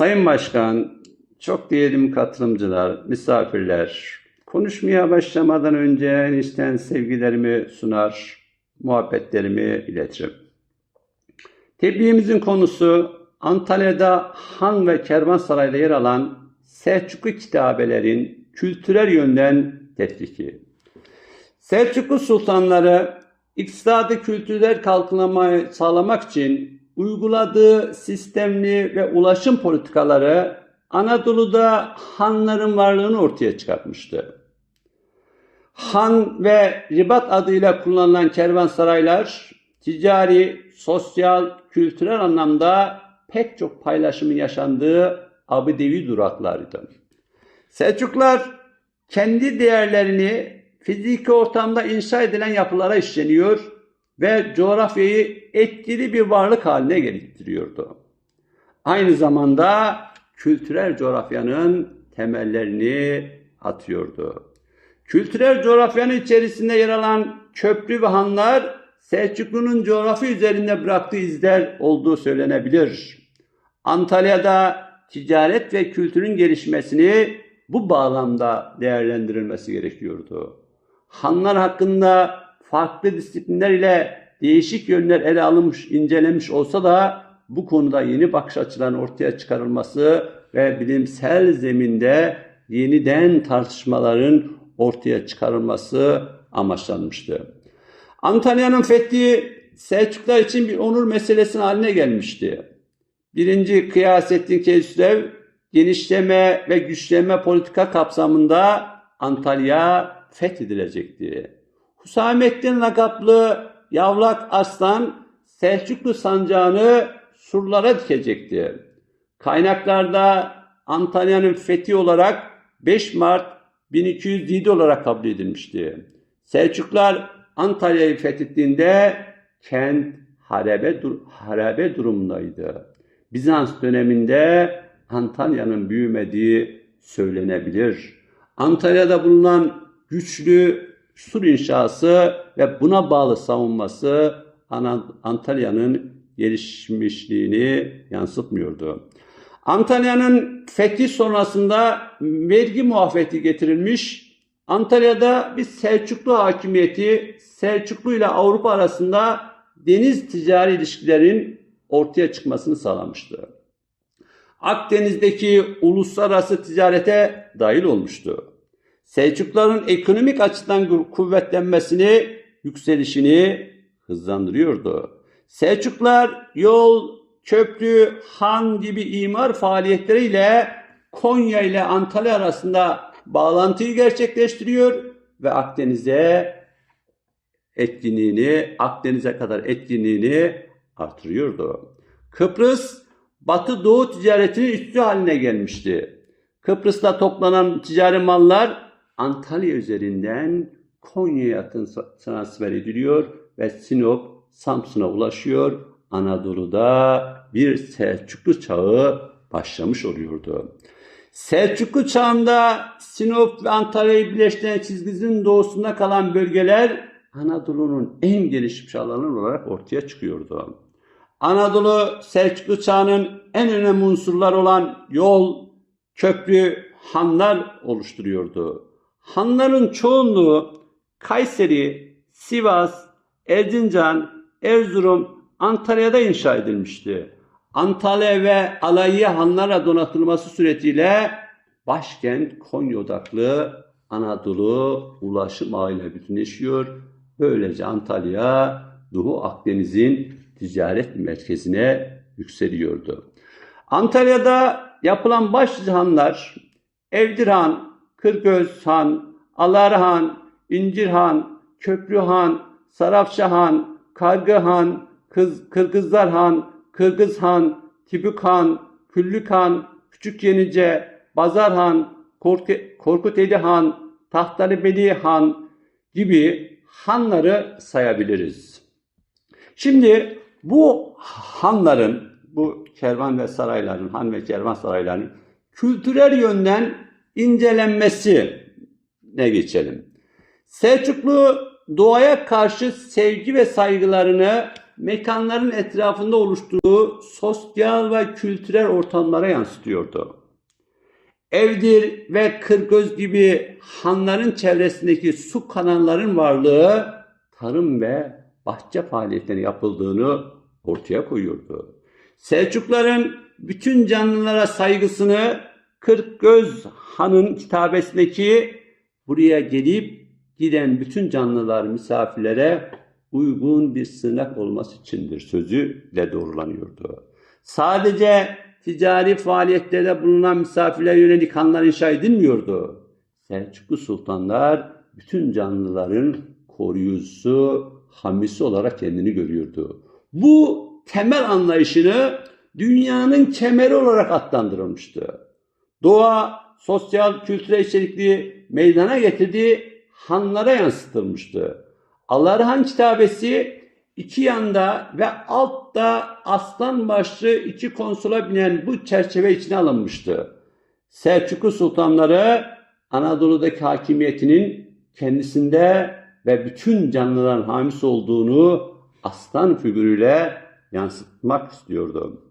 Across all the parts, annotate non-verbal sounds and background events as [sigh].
Sayın Başkan, çok değerli katılımcılar, misafirler, konuşmaya başlamadan önce enişten sevgilerimi sunar, muhabbetlerimi iletirim. Tebliğimizin konusu Antalya'da Han ve Kervansaray'da yer alan Selçuklu kitabelerin kültürel yönden tetkiki. Selçuklu sultanları iktisadı kültürel kalkınmayı sağlamak için uyguladığı sistemli ve ulaşım politikaları Anadolu'da hanların varlığını ortaya çıkartmıştı. Han ve ribat adıyla kullanılan kervansaraylar ticari, sosyal, kültürel anlamda pek çok paylaşımın yaşandığı abidevi duraklarıydı. Selçuklar kendi değerlerini fiziki ortamda inşa edilen yapılara işleniyor ve coğrafyayı etkili bir varlık haline getiriyordu. Aynı zamanda kültürel coğrafyanın temellerini atıyordu. Kültürel coğrafyanın içerisinde yer alan köprü ve hanlar Selçuklu'nun coğrafya üzerinde bıraktığı izler olduğu söylenebilir. Antalya'da ticaret ve kültürün gelişmesini bu bağlamda değerlendirilmesi gerekiyordu. Hanlar hakkında farklı disiplinler ile değişik yönler ele alınmış, incelenmiş olsa da bu konuda yeni bakış açılarının ortaya çıkarılması ve bilimsel zeminde yeniden tartışmaların ortaya çıkarılması amaçlanmıştı. Antalya'nın fethi Selçuklar için bir onur meselesi haline gelmişti. Birinci Kıyasettin Kesrev genişleme ve güçlenme politika kapsamında Antalya fethedilecekti. Hüsamettin lakaplı Yavlak Aslan Selçuklu sancağını surlara dikecekti. Kaynaklarda Antalya'nın fethi olarak 5 Mart 1207 olarak kabul edilmişti. Selçuklar Antalya'yı fethettiğinde kent harabe, dur harabe durumundaydı. Bizans döneminde Antalya'nın büyümediği söylenebilir. Antalya'da bulunan güçlü sur inşası ve buna bağlı savunması Antalya'nın gelişmişliğini yansıtmıyordu. Antalya'nın fethi sonrasında vergi muafiyeti getirilmiş. Antalya'da bir Selçuklu hakimiyeti Selçuklu ile Avrupa arasında deniz ticari ilişkilerin ortaya çıkmasını sağlamıştı. Akdeniz'deki uluslararası ticarete dahil olmuştu. Selçukluların ekonomik açıdan kuvvetlenmesini, yükselişini hızlandırıyordu. Selçuklar yol, köprü, han gibi imar faaliyetleriyle Konya ile Antalya arasında bağlantıyı gerçekleştiriyor ve Akdeniz'e etkinliğini, Akdeniz'e kadar etkinliğini artırıyordu. Kıbrıs Batı Doğu ticaretinin üstü haline gelmişti. Kıbrıs'ta toplanan ticari mallar Antalya üzerinden Konya'ya transfer ediliyor ve Sinop Samsun'a ulaşıyor. Anadolu'da bir Selçuklu çağı başlamış oluyordu. Selçuklu çağında Sinop ve Antalya'yı birleştiren çizgisinin doğusunda kalan bölgeler Anadolu'nun en gelişmiş alanı olarak ortaya çıkıyordu. Anadolu Selçuklu çağının en önemli unsurlar olan yol, köprü, hanlar oluşturuyordu. Hanların çoğunluğu Kayseri, Sivas, Erzincan, Erzurum, Antalya'da inşa edilmişti. Antalya ve Alaiye hanlarla donatılması suretiyle başkent Konya odaklı Anadolu ulaşım ağıyla bütünleşiyor. Böylece Antalya Doğu Akdeniz'in ticaret merkezine yükseliyordu. Antalya'da yapılan başlıca hanlar Evdirhan, Kırgöz Han, Alarhan, İncirhan, Köprühan, Sarafşahan, Kargıhan, Kız, Kırgızlar Han, Kırgız Han, Tibük Han, Küllük Han, Küçük Yenice, Bazar Han, Korku, Korkuteli Han, gibi hanları sayabiliriz. Şimdi bu hanların, bu kervan ve sarayların, han ve kervan saraylarının kültürel yönden incelenmesi ne geçelim. Selçuklu doğaya karşı sevgi ve saygılarını mekanların etrafında oluşturduğu sosyal ve kültürel ortamlara yansıtıyordu. Evdir ve Kırgöz gibi hanların çevresindeki su kanalların varlığı tarım ve bahçe faaliyetleri yapıldığını ortaya koyuyordu. Selçukların bütün canlılara saygısını Kırkgöz Han'ın kitabesindeki buraya gelip giden bütün canlılar misafirlere uygun bir sığınak olması içindir sözüyle doğrulanıyordu. Sadece ticari faaliyetlerde bulunan misafirlere yönelik hanlar inşa edilmiyordu. Selçuklu sultanlar bütün canlıların koruyucusu, hamisi olarak kendini görüyordu. Bu temel anlayışını dünyanın kemeri olarak adlandırılmıştı. Doğa, sosyal, kültürel içerikli meydana getirdiği hanlara yansıtılmıştı. Allah Han kitabesi iki yanda ve altta aslan başlı iki konsola binen bu çerçeve içine alınmıştı. Selçuklu sultanları Anadolu'daki hakimiyetinin kendisinde ve bütün canlıların hamisi olduğunu aslan figürüyle yansıtmak istiyordu.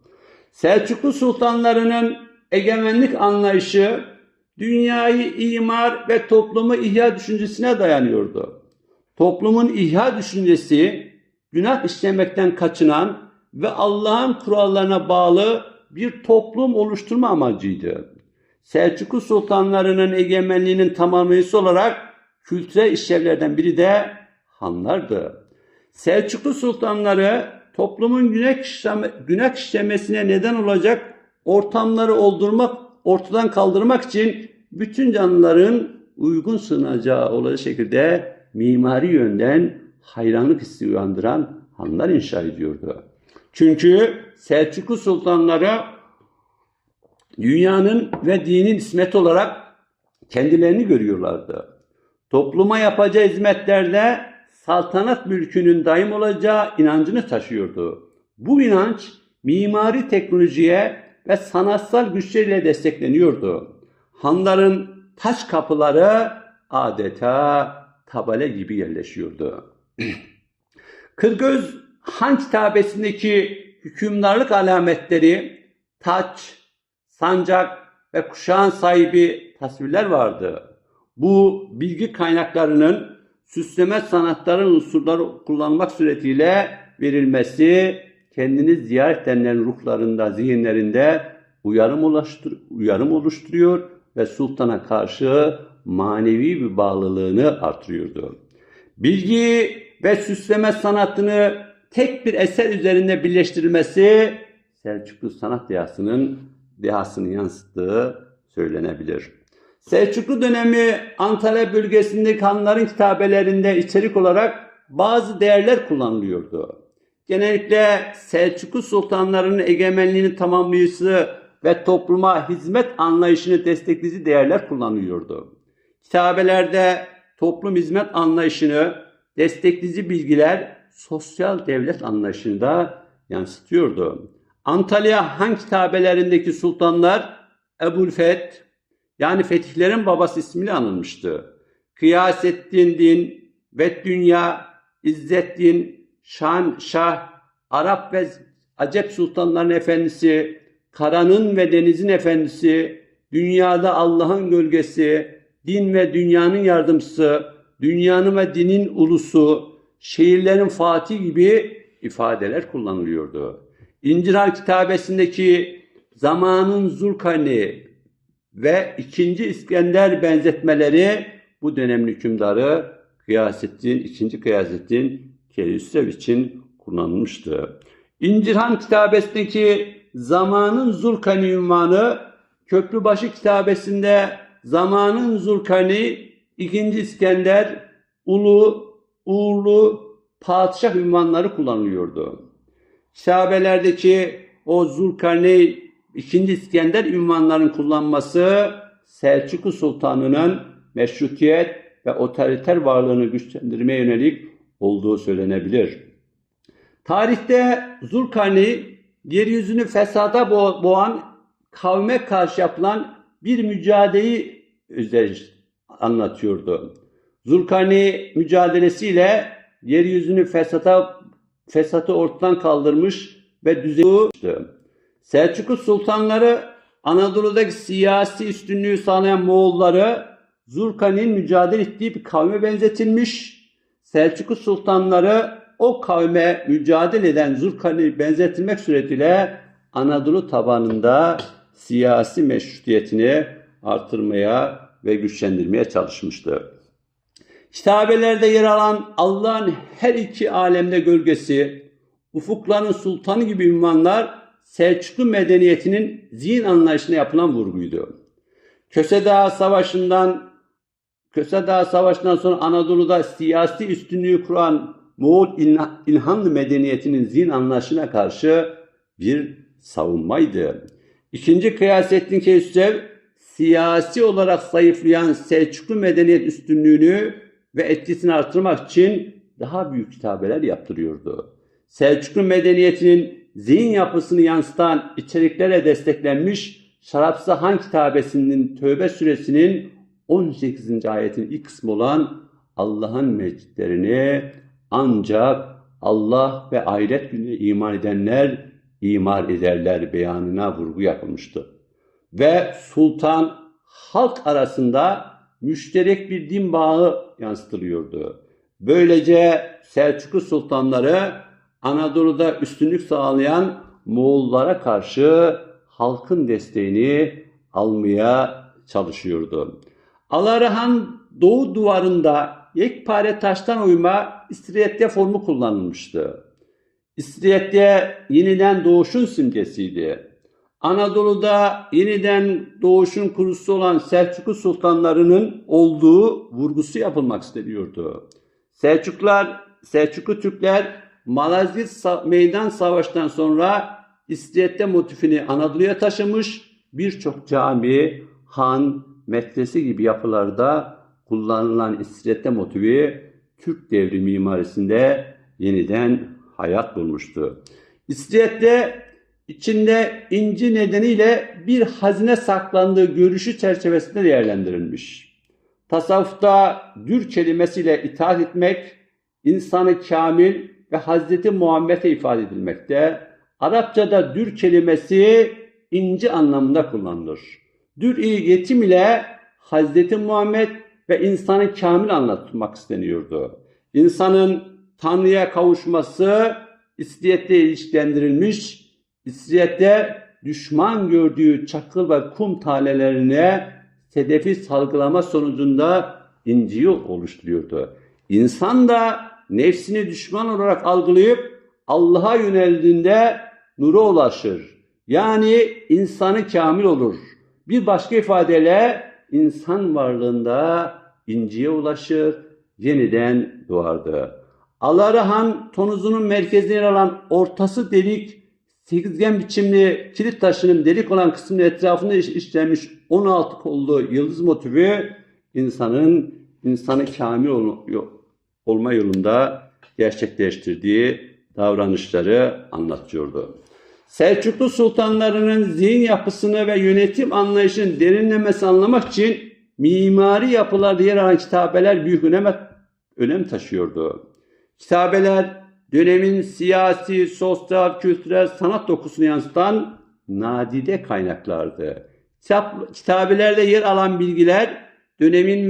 Selçuklu sultanlarının egemenlik anlayışı dünyayı imar ve toplumu ihya düşüncesine dayanıyordu. Toplumun ihya düşüncesi günah işlemekten kaçınan ve Allah'ın kurallarına bağlı bir toplum oluşturma amacıydı. Selçuklu sultanlarının egemenliğinin tamamlayıcısı olarak kültürel işlevlerden biri de hanlardı. Selçuklu sultanları toplumun günah işlemesine neden olacak ortamları oldurmak, ortadan kaldırmak için bütün canlıların uygun sığınacağı olacak şekilde mimari yönden hayranlık hissi uyandıran hanlar inşa ediyordu. Çünkü Selçuklu sultanları dünyanın ve dinin ismet olarak kendilerini görüyorlardı. Topluma yapacağı hizmetlerde saltanat mülkünün daim olacağı inancını taşıyordu. Bu inanç mimari teknolojiye ve sanatsal güçleriyle destekleniyordu. Hanların taş kapıları adeta tabale gibi yerleşiyordu. [clears throat] Kırgöz Han kitabesindeki hükümdarlık alametleri, taç, sancak ve kuşağın sahibi tasvirler vardı. Bu bilgi kaynaklarının süsleme sanatları unsurları kullanmak suretiyle verilmesi kendini ziyaret edenlerin ruhlarında, zihinlerinde uyarım, oluştur uyarım oluşturuyor ve sultana karşı manevi bir bağlılığını artırıyordu. Bilgi ve süsleme sanatını tek bir eser üzerinde birleştirilmesi Selçuklu sanat dehasının dehasını yansıttığı söylenebilir. Selçuklu dönemi Antalya bölgesindeki hanların kitabelerinde içerik olarak bazı değerler kullanılıyordu. Genellikle Selçuklu sultanlarının egemenliğini tamamlayıcısı ve topluma hizmet anlayışını destekleyici değerler kullanılıyordu. Kitabelerde toplum hizmet anlayışını destekleyici bilgiler sosyal devlet anlayışını da yansıtıyordu. Antalya Han kitabelerindeki sultanlar Ebu'l-Feth yani fetihlerin babası ismiyle anılmıştı. Kıyasettin din, Vet Dünya, İzzettin, Şan, Şah, Arap ve Acep sultanların efendisi, karanın ve denizin efendisi, dünyada Allah'ın gölgesi, din ve dünyanın yardımcısı, dünyanın ve dinin ulusu, şehirlerin fatih gibi ifadeler kullanılıyordu. İncirhar kitabesindeki zamanın Zulkarni ve ikinci İskender benzetmeleri bu dönemin hükümdarı Kıyasettin, ikinci Kıyasettin Keyüsev için kullanılmıştı. İncirhan kitabesindeki zamanın Zulkarni ünvanı Köprübaşı kitabesinde zamanın Zulkarni, ikinci İskender, Ulu, Uğurlu, Padişah ünvanları kullanılıyordu. Kitabelerdeki o Zulkarni, ikinci İskender ünvanlarının kullanması Selçuklu Sultanı'nın meşrutiyet ve otoriter varlığını güçlendirmeye yönelik olduğu söylenebilir. Tarihte Zulkarni yeryüzünü fesada boğan kavme karşı yapılan bir mücadeleyi anlatıyordu. Zulkarni mücadelesiyle yeryüzünü fesata fesatı ortadan kaldırmış ve düzenlemişti. Selçuklu sultanları Anadolu'daki siyasi üstünlüğü sağlayan Moğolları Zurkani'nin mücadele ettiği bir kavme benzetilmiş. Selçuklu sultanları o kavme mücadele eden Zurkani'ye benzetilmek suretiyle Anadolu tabanında siyasi meşrutiyetini artırmaya ve güçlendirmeye çalışmıştı. Kitabelerde yer alan Allah'ın her iki alemde gölgesi, ufukların sultanı gibi ünvanlar Selçuklu medeniyetinin zihin anlayışına yapılan vurguydu. Köse Dağı Savaşı'ndan Köse Dağı Savaşı'ndan sonra Anadolu'da siyasi üstünlüğü kuran Moğol İlha- İlhanlı medeniyetinin zihin anlayışına karşı bir savunmaydı. İkinci Kıyasettin Keyhüsev siyasi olarak zayıflayan Selçuklu medeniyet üstünlüğünü ve etkisini artırmak için daha büyük kitabeler yaptırıyordu. Selçuklu medeniyetinin zihin yapısını yansıtan içeriklere desteklenmiş Şarapsı Han kitabesinin Tövbe suresinin 18. ayetin ilk kısmı olan Allah'ın mecitlerini ancak Allah ve ahiret gününe iman edenler imar ederler beyanına vurgu yapılmıştı. Ve sultan halk arasında müşterek bir din bağı yansıtılıyordu. Böylece Selçuklu sultanları Anadolu'da üstünlük sağlayan Moğollara karşı halkın desteğini almaya çalışıyordu. Alarahan doğu duvarında yekpare taştan oyma istiridye formu kullanılmıştı. İstiridye yeniden doğuşun simgesiydi. Anadolu'da yeniden doğuşun kurucusu olan Selçuklu sultanlarının olduğu vurgusu yapılmak isteniyordu. Selçuklar, Selçuklu Türkler Malazgirt Meydan Savaşı'ndan sonra İstiridye motifini Anadolu'ya taşımış birçok cami, han, medrese gibi yapılarda kullanılan istiridye motifi Türk devri mimarisinde yeniden hayat bulmuştu. İstiridye içinde inci nedeniyle bir hazine saklandığı görüşü çerçevesinde değerlendirilmiş. Tasavvufta dür kelimesiyle itaat etmek, insanı kamil ve Hazreti Muhammed'e ifade edilmekte. Arapçada dür kelimesi inci anlamında kullanılır. Dür-i yetim ile Hazreti Muhammed ve insanı kamil anlatmak isteniyordu. İnsanın Tanrı'ya kavuşması istiyetle ilişkilendirilmiş, istiyette düşman gördüğü çakıl ve kum tanelerine sedefi salgılama sonucunda inciyi oluşturuyordu. İnsan da nefsini düşman olarak algılayıp Allah'a yöneldiğinde nura ulaşır. Yani insanı kamil olur. Bir başka ifadeyle insan varlığında inciye ulaşır, yeniden doğardı. Alarahan tonuzunun merkezine yer alan ortası delik, sekizgen biçimli kilit taşının delik olan kısmının etrafında iş- işlenmiş 16 kollu yıldız motifi insanın insanı kamil ol- olma yolunda gerçekleştirdiği davranışları anlatıyordu. Selçuklu sultanlarının zihin yapısını ve yönetim anlayışını derinlemesi anlamak için mimari yapılarda yer alan kitabeler büyük önem, önem taşıyordu. Kitabeler dönemin siyasi, sosyal, kültürel, sanat dokusunu yansıtan nadide kaynaklardı. Kitap, kitabelerde yer alan bilgiler dönemin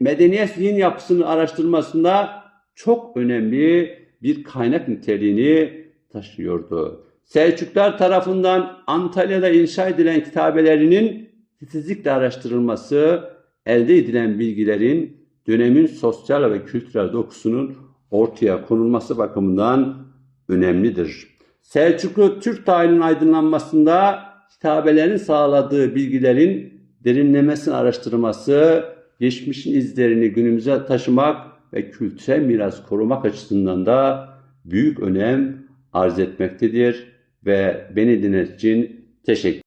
medeniyet zihin yapısını araştırmasında çok önemli bir kaynak niteliğini taşıyordu. Selçuklar tarafından Antalya'da inşa edilen kitabelerinin titizlikle araştırılması, elde edilen bilgilerin dönemin sosyal ve kültürel dokusunun ortaya konulması bakımından önemlidir. Selçuklu Türk tarihinin aydınlanmasında kitabelerin sağladığı bilgilerin derinlemesine araştırılması, geçmişin izlerini günümüze taşımak ve kültürel miras korumak açısından da büyük önem arz etmektedir ve beni dinlediğiniz için teşekkür